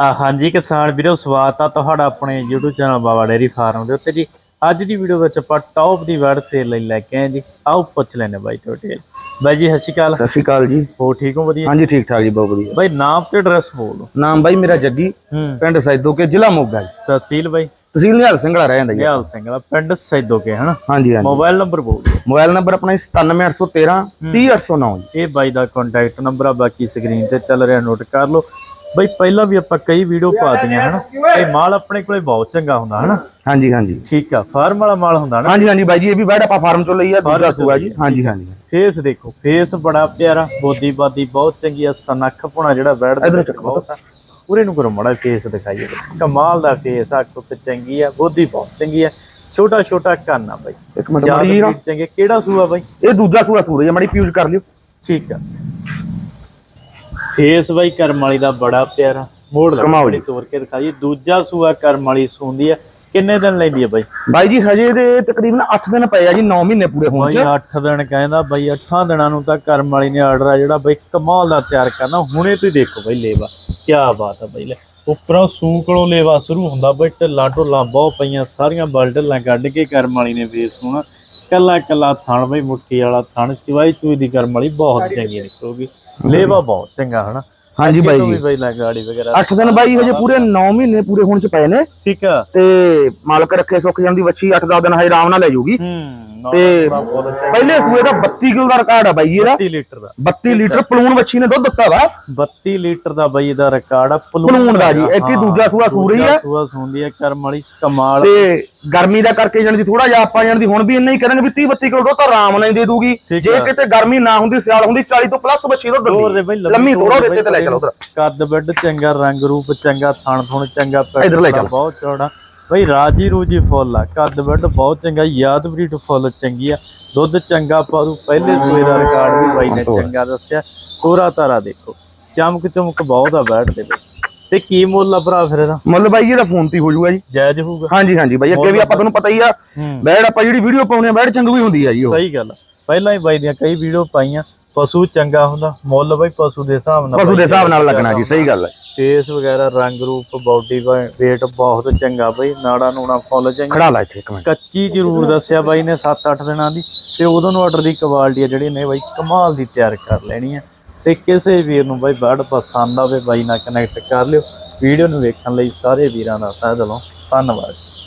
ਹਾਂਜੀ ਕਿਸਾਨ ਵੀਰੋ ਸਵਾਗਤ ਆ ਤੁਹਾਡਾ ਆਪਣੇ YouTube channel Baba dairy farm ਦੇ ਉੱਤੇ ਜੀ। ਅੱਜ ਦੀ ਵੀਡੀਓ ਵਿੱਚ ਆਪਾਂ ਟੌਪ ਦੀ ਵਰਡ ਸੇਲ ਲਈ ਲੈ ਕੇ ਆਏ ਜੀ। ਆਓ ਪੁੱਛ ਲੈਣੇ ਬਾਈ ਤੁਹਾਡੇ ਬਾਈ ਜੀ ਸਤਿ ਸ਼੍ਰੀ ਅਕਾਲ। ਸਤਿ ਸ਼੍ਰੀ ਅਕਾਲ ਜੀ। ਹੋ ਠੀਕ ਹੋ ਵਧੀਆ? ਹਾਂਜੀ ਠੀਕ ਠਾਕ ਜੀ ਬਹੁਤ ਵਧੀਆ। ਬਾਈ ਨਾਮ ਤੇ ਐਡਰੈਸ ਬੋਲੋ ਨਾਮ ਬਾਈ ਮੇਰਾ ਜੱਗੀ। ਪਿੰਡ ਸੈਦੋ ਕੇ ਜ਼ਿਲ੍ਹਾ ਮੋਗਾ ਜੀ। ਤਹਿਸੀਲ ਬਾਈ? ਤਹਿਸੀਲ ਨਿਹਾਲ ਸਿੰਘਲਾ ਰਹਿ ਜਾਂਦਾ ਜੀ। ਨਿਹਾਲ ਸਿੰਘ ਦਾ ਪਿੰਡ ਸੈਦੋਕੇ ਹਨਾ? ਹਾਂਜੀ ਹਾਂਜੀ। ਮੋਬਾਈਲ ਨੰਬਰ ਬੋਲੋ ਮੋਬਾਈਲ ਨੰਬਰ ਆਪਣਾ 97813 30809 ਜੀ। ਇਹ ਬਾਈ ਦਾ ਕੰਟੈਕਟ ਨੰਬਰ ਆ ਬਾਕੀ ਸਕਰੀਨ ਤੇ ਚੱਲ ਰਿਹਾ ਨੋਟ ਕਰ ਲਓ। ਬਾਈ ਪਹਿਲਾਂ ਵੀ ਆਪਾਂ ਕਈ ਵੀਡੀਓ ਪਾਤੀਆਂ ਹਨਾ? ਇਹ ਮਾਲ ਆਪਣੇ ਕੋਲੇ ਬਹੁਤ ਚੰਗਾ ਹੁੰਦਾ ਹਨਾ? ਹਾਂਜੀ ਹਾਂਜੀ। ਠੀਕ ਆ ਫਾਰਮ ਵਾਲਾ ਮਾਲ ਹੁੰਦਾ ਨਾ ਹਾਂਜੀ ਹਾਂਜੀ ਬਾਈ ਜੀ ਇਹ ਵੀ ਬੈਡ ਆਪਾਂ ਫਾਰਮ ਚੋਂ ਲਈ ਆ ਦੂਜਾ ਸੂਆ ਜੀ। ਹਾਂਜੀ ਹਾਂਜੀ। ਫੇਸ ਦੇਖੋ ਫੇਸ ਬੜਾ ਪਿਆਰਾ ਬੋਦੀ ਬਾਦੀ ਬਹੁਤ ਚੰਗੀ ਆ ਸਨੱਖ ਪੁਣਾ ਜਿਹੜਾ ਬੈਠਦਾ ਇਧਰੋਂ ਚੱਕੋ ਬਹੁਤ ਆ। ਪੂਰੇ ਨੂੰ ਕਰੋ ਮੜਾ ਫੇਸ ਦਿਖਾਈਏ। ਕਮਾਲ ਦਾ ਫੇਸ ਆ ਕੁੱਤ ਚੰਗੀ ਆ ਬੋਦੀ ਬਹੁਤ ਚੰਗੀ ਆ। ਛੋਟਾ ਛੋਟਾ ਕੰਨ ਆ ਬਾਈ। ਇੱਕ ਮਿੰਟ ਮੜੀ ਚੰਗੇ। ਕਿਹੜਾ ਸੂਆ ਬਾਈ? ਇਹ ਦੂਜਾ ਸੂਆ ਸੂਰਜ ਮੜੀ ਫਿਊਜ਼ ਕਰ ਲਿਓ। ਠੀਕ ਆ। ਫੇਸ ਬਾਈ ਕਰਮ ਵਾਲੀ ਦਾ ਬੜਾ ਪਿਆਰਾ ਮੋੜ ਲਾ। ਬੜੀ ਤੋਰ ਕੇ ਦਿਖਾਈਏ ਦੂਜਾ ਸੂਆ ਕਰਮ ਵਾਲੀ ਸੂੰਦੀ ਆ। ਕਿੰਨੇ ਦਿਨ ਲੈਂਦੀ ਆ ਬਾਈ? ਬਾਈ ਜੀ ਹਜੇ ਦੇ ਤਕਰੀਬਨ 8 ਦਿਨ ਪਏ ਆ ਜੀ 9 ਮਹੀਨੇ ਪੂਰੇ ਹੋਣ ਬਾਈ ਚ। 8 ਦਿਨ ਕਹਿੰਦਾ ਬਾਈ 8 ਦਿਨਾਂ ਨੂੰ ਤਾਂ ਕਰਮ ਵਾਲੀ ਨੇ ਆਰਡਰ ਆ ਜਿਹੜਾ ਬਾਈ ਕਮਾਲ ਦਾ ਤਿਆਰ ਕਰਨਾ। ਹੁਣੇ ਤੁਸੀਂ ਦੇਖੋ ਬਾਈ ਲੇਵਾ ਕੀ ਬਾਤ ਆ ਬਾਈ ਲੈ। ਉੱਪਰੋਂ ਸੂਕਲੋਂ ਲੇਵਾ ਸ਼ੁਰੂ ਹੁੰਦਾ ਬਾਈ ਢਿੱਲਾਂ ਢੁੱਲਾਂ ਬਹੁਤ ਪਈਆਂ ਸਾਰੀਆਂ ਬਲਡਲਾਂ ਕੱਢ ਕੇ ਕਰਮ ਵਾਲੀ ਨੇ ਫੇਸ ਹੋਣਾ ਕੱਲਾ ਕੱਲਾ ਥਣ ਬਾਈ ਮੁੱਠੀ ਵਾਲਾ ਥਣ ਚਵਾਈ ਚੂਈ ਦੀ ਕਰਮ ਵਾਲੀ ਬਹੁਤ ਚੰਗੀ ਨਿਕਲੂਗੀ। ਲੇਵਾ ਬਹੁਤ ਚੰਗਾ ਹਨਾ? ਹਾਂਜੀ ਬਾਈ ਜੀ। ਬਾਈ ਲੈ ਗਾੜੀ ਵਗੈਰਾ 8 ਦਿਨ ਬਾਈ ਹਜੇ ਪੂਰੇ 9 ਮਹੀਨੇ ਪੂਰੇ ਹੋਣ ਚ ਪਏ ਨੇ। ਠੀਕ ਆ। ਤੇ ਮਾਲਕ ਰੱਖੇ ਸੁੱਖ ਜਾਂਦੀ ਵੱਛੀ 8-10 ਦਿਨ ਹਜੇ ਆਰਾਮ ਨਾਲ ਲੈ ਜਾਊਗੀ ਤੇ ਪਹਿਲੇ ਸੂਏ ਦਾ 32 ਕਿਲੋ ਦਾ ਰਿਕਾਰਡ ਆ ਬਾਈ ਇਹਦਾ। 32 ਲੀਟਰ ਦਾ। 32 ਲੀਟਰ ਪਲੂਣ ਵੱਛੀ ਨੇ ਦੁੱਧ ਦਿੱਤਾ ਵਾ। 32 ਲੀਟਰ ਦਾ ਬਾਈ ਦਾ ਰਿਕਾਰਡ ਆ ਪਲੂਣ ਦਾ ਜੀ ਇੱਕ ਹੀ ਦੂਜਾ ਸੂਆ ਸੂਰ ਆ। ਸੂਆ ਸੁੰਦੀ ਹੈ ਕਰਮ ਵਾਲੀ ਕਮਾਲ। ਤੇ ਗਰਮੀ ਦਾ ਕਰਕੇ ਜਾਣੀ ਦੀ ਥੋੜਾ ਜਿਹਾ ਆਪਾਂ ਜਾਣੀ ਦੀ ਹੁਣ ਵੀ ਇੰਨਾ ਹੀ ਕਰਾਂਗੇ ਵੀ 30 32 ਕਿਲੋ ਦੁੱਧ ਤਾਂ ਆਰਾਮ ਨਾਲ ਦੇ ਦੂਗੀ। ਜੇ ਆ। ਕਿਤੇ ਗਰਮੀ ਨਾ ਹੁੰਦੀ ਸਿਆਲ ਹੁੰਦੀ 40 ਤੋਂ ਪਲੱਸ ਵੱਛੀ ਦੁੱਧ ਦਿੰਦੀ। ਲੰਮੀ ਤੋਰੋ ਰੇਤੇ ਤੇ ਲੈ ਚਲੋ ਉਧਰ। ਕੱਦ ਬੱਡ ਚੰਗਾ ਰੰਗ ਰੂਪ ਚੰਗਾ ਥਣ ਥੁਣ ਚੰਗਾ ਪੈਰ ਇੱਧਰ ਲੈ ਚੱਲ। ਬਹੁਤ ਚੌੜਾ। ਬਈ ਰਾਜੀ ਰੂਜੀ ਫੁੱਲ ਆ ਕੱਦ ਬੱਡ ਬਹੁਤ ਚੰਗਾ ਯਾਦ ਬਰੀਡ ਫੁੱਲ ਚੰਗੀ ਆ। ਦੁੱਧ ਚੰਗਾ ਪਾਰੂ ਪਹਿਲੇ ਸੂਏ ਦਾ ਰਿਕਾਰਡ ਵੀ ਬਾਈ ਨੇ ਚੰਗਾ ਦੱਸਿਆ। ਕੋਰਾ ਤਾਰਾ ਦੇਖੋ ਚਮਕ ਚਮਕ ਬਹੁਤ ਆ ਬੈਠ ਦੇ ਵਿੱਚ। ਤੇ ਕੀ ਮੁੱਲ ਆ ਭਰਾ ਫਿਰ ਇਹਦਾ? ਮੁੱਲ ਬਾਈ ਜੀ ਦਾ ਫੋਨ ਤੇ ਹੀ ਜਾਊਗਾ ਜੀ। ਜਾਇਜ਼ ਹੋਊਗਾ। ਹਾਂਜੀ ਹਾਂਜੀ ਬਾਈ ਅੱਗੇ ਵੀ ਆਪਾਂ ਤੁਹਾਨੂੰ ਪਤਾ ਹੀ ਆ ਬੈੜ ਆਪਾਂ ਜਿਹੜੀ ਵੀਡੀਓ ਪਾਉਣੇ ਆ ਬੈੜ ਚੰਗੀ ਵੀ ਹੁੰਦੀ ਆ ਜੀ ਉਹ। ਸਹੀ ਗੱਲ। ਪਹਿਲਾਂ ਹੀ ਬਾਈ ਦੀਆਂ ਕਈ ਵੀਡੀਓ ਪਾਈਆਂ ਪਸ਼ੂ ਚੰਗਾ ਹੁੰਦਾ ਮੁੱਲ ਬਾਈ ਪਸ਼ੂ ਦੇ ਹਿਸਾਬ ਨਾਲ ਪਸ਼ੂ ਦੇ ਹਿਸਾਬ ਨਾਲ ਲੱਗਣਾ ਜੀ ਸਹੀ ਗੱਲ ਹੈ। ਫੇਸ ਵਗੈਰਾ ਰੰਗ ਰੂਪ ਬਾਡੀ weight ਬਹੁਤ ਚੰਗਾ ਬਈ ਨਾੜਾ ਨੂਣਾ ਫੁੱਲ ਚੰਗਾ। ਖੜਾ ਲਾ ਇੱਥੇ ਇੱਕ ਮਿੰਟ। ਕੱਚੀ ਜ਼ਰੂਰ ਦੱਸਿਆ ਬਾਈ ਨੇ 7-8 ਦਿਨਾਂ ਦੀ ਤੇ ਉਦੋਂ ਨੂੰ ਆਰਡਰ ਦੀ ਕੁਆਲਿਟੀ ਆ ਜਿਹੜੀ ਨੇ ਬਾਈ ਕਮਾਲ ਦੀ ਤਿਆਰ ਕਰ ਲੈਣੀ ਆ। ਤੇ ਕਿਸੇ ਵੀਰ ਨੂੰ ਬਾਈ ਬੜ ਪਸੰਦ ਆਵੇ ਬਾਈ ਨਾਲ ਕਨੈਕਟ ਕਰ ਲਿਓ। ਵੀਡੀਓ ਨੂੰ ਵੇਖਣ ਲਈ ਸਾਰੇ ਵੀਰਾਂ ਦਾ ਤਹਿ ਦਿਲੋਂ ਧੰਨਵਾਦ ਜੀ।